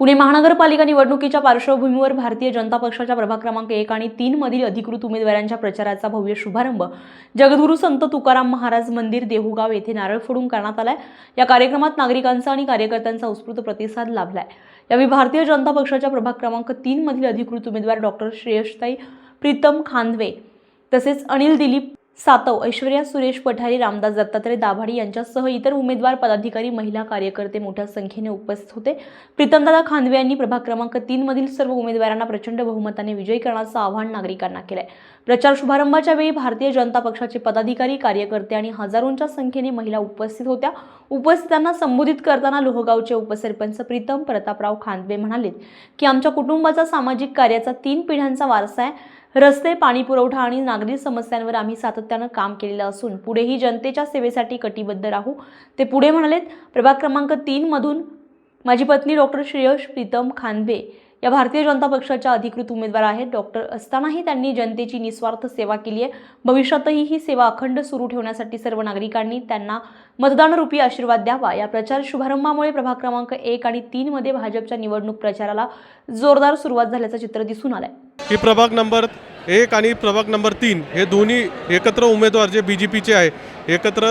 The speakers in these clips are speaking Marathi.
पुणे महानगरपालिका निवडणुकीच्या पार्श्वभूमीवर भारतीय जनता पक्षाच्या प्रभाग क्रमांक एक आणि तीन मधील अधिकृत उमेदवारांच्या प्रचाराचा भव्य शुभारंभ. जगद्गुरू संत तुकाराम महाराज मंदिर देहूगाव येथे नारळ फोडून करण्यात आलाय. या कार्यक्रमात नागरिकांचा आणि कार्यकर्त्यांचा उत्स्फूर्त प्रतिसाद लाभलाय. यावेळी भारतीय जनता पक्षाच्या प्रभाग क्रमांक तीन मधील अधिकृत उमेदवार डॉक्टर श्रेयसताई प्रीतम खांदवे तसेच अनिल दिलीप सातव ऐश्वर्या सुरेश पठारे रामदास दत्तात्रय दाभाडी यांच्यासह इतर उमेदवार पदाधिकारी महिला कार्यकर्ते मोठ्या संख्येने उपस्थित होते. प्रीतमदादा खांदवे यांनी प्रभाग क्रमांक तीन मधील सर्व उमेदवारांना प्रचंड बहुमताने विजयी करण्याचं आवाहन नागरिकांना केलंय. प्रचार शुभारंभाच्या वेळी भारतीय जनता पक्षाचे पदाधिकारी कार्यकर्ते आणि हजारोंच्या संख्येने महिला उपस्थित होत्या. उपस्थितांना संबोधित करताना लोहगावचे उपसरपंच प्रीतम प्रतापराव खांदवे म्हणाले की आमच्या कुटुंबाचा सामाजिक कार्याचा तीन पिढ्यांचा वारसा आहे. रस्ते पाणी पुरवठा आणि नागरी समस्यांवर आम्ही सातत्यानं काम केलेलं असून पुढेही जनतेच्या सेवेसाठी कटिबद्ध राहू ते पुढे म्हणालेत. प्रभाग क्रमांक तीनमधून माझी पत्नी डॉक्टर श्रेयश प्रीतम खांदवे या भारतीय जनता पक्षाच्या अधिकृत उमेदवार आहेत. डॉक्टर असतानाही त्यांनी जनतेची निस्वार्थ सेवा केली आहे. भविष्यातही ही सेवा अखंड सुरू ठेवण्यासाठी सर्व नागरिकांनी त्यांना मतदानरूपी आशीर्वाद द्यावा. या प्रचार शुभारंभामुळे प्रभाग क्रमांक एक आणि तीनमध्ये भाजपच्या निवडणूक प्रचाराला जोरदार सुरुवात झाल्याचं चित्र दिसून आलंय. ही प्रभाग नंबर एक आणि प्रभाग नंबर तीन हे दोन्ही एकत्र उमेदवार जे बी जे पीचे आहे एकत्र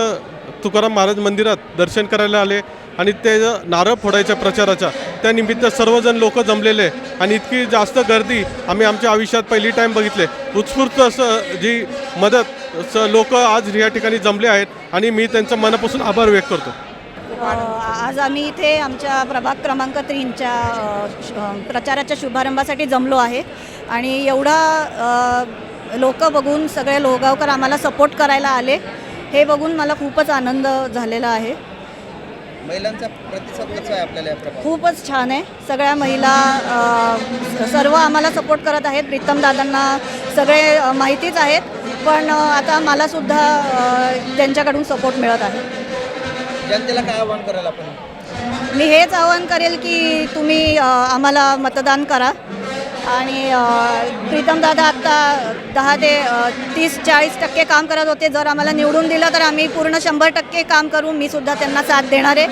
तुकाराम महाराज मंदिरात दर्शन करायला आले आणि ते नारळ फोडायच्या प्रचाराच्या त्यानिमित्त सर्वजण लोक जमलेले आणि इतकी जास्त गर्दी आम्ही आमच्या आयुष्यात पहिली टाईम बघितले. उत्स्फूर्त असं जी मदत लोक आज या ठिकाणी जमले आहेत आणि मी त्यांचा मनापासून आभार व्यक्त करतो. आज आम्ही इथे आमच्या प्रभाग क्रमांक तीनच्या प्रचाराच्या शुभारंभासाठी जमलो आहे. आणि एवढा लोक बघून सगळे लोहगावकर आम्हाला सपोर्ट करायला आले. हे बघून मला खूपच आनंद झालेला आहे. महिलांचा प्रतिसाद कसा आहे आपल्याला खूपच छान आहे. सगळ्या महिला सर्व आम्हाला सपोर्ट करत आहेत. प्रीतम दादांना सगळे माहितीच आहेत. पण आता मलासुद्धा त्यांच्याकडून सपोर्ट मिळत आहे. जनतेला काय आवाहन करायला आपण? मी हेच आवाहन करेल की तुम्ही आम्हाला मतदान करा. आणि प्रीतम दादा आत्ता दहा ते तीस चाळीस टक्के काम करत होते. जर आम्हाला निवडून दिलं तर आम्ही पूर्ण शंभर टक्के काम करू. मी सुद्धा त्यांना साथ देणार आहे.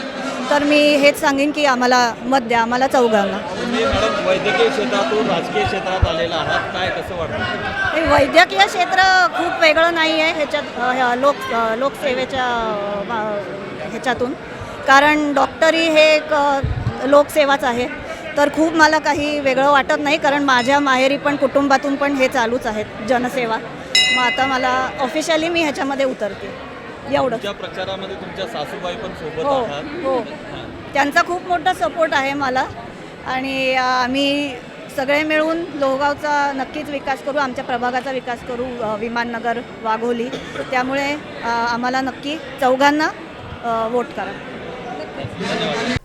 तर मी हेच सांगेन की आम्हाला मत द्या आम्हाला चौघांना मॅडम वैद्यकीय क्षेत्रातून राजकीय क्षेत्रात आलेला आहात काय कसं वाटतं? वैद्यकीय क्षेत्र खूप वेगळं नाही आहे ह्याच्यात लोक लोकसेवेच्या ह्याच्यातून. कारण डॉक्टरी हे एक लोकसेवाच आहे. तर खूप मला काही वेगळं वाटत नाही कारण माझ्या माहेरी पण कुटुंबातून पण हे चालूच आहेत जनसेवा. मग आता मला ऑफिशियली मी ह्याच्यामध्ये उतरते. तुमच्या प्रचारामध्ये तुमच्या सासूबाई पण सोबत हो आहात. हो. त्यांचा खूप मोठा सपोर्ट आहे मला. आणि आम्ही सगळे मिळून लोहगावचा नक्कीच विकास करू आमच्या प्रभागाचा विकास करू विमाननगर वाघोली. त्यामुळे आम्हाला नक्की चौघांना वोट करा.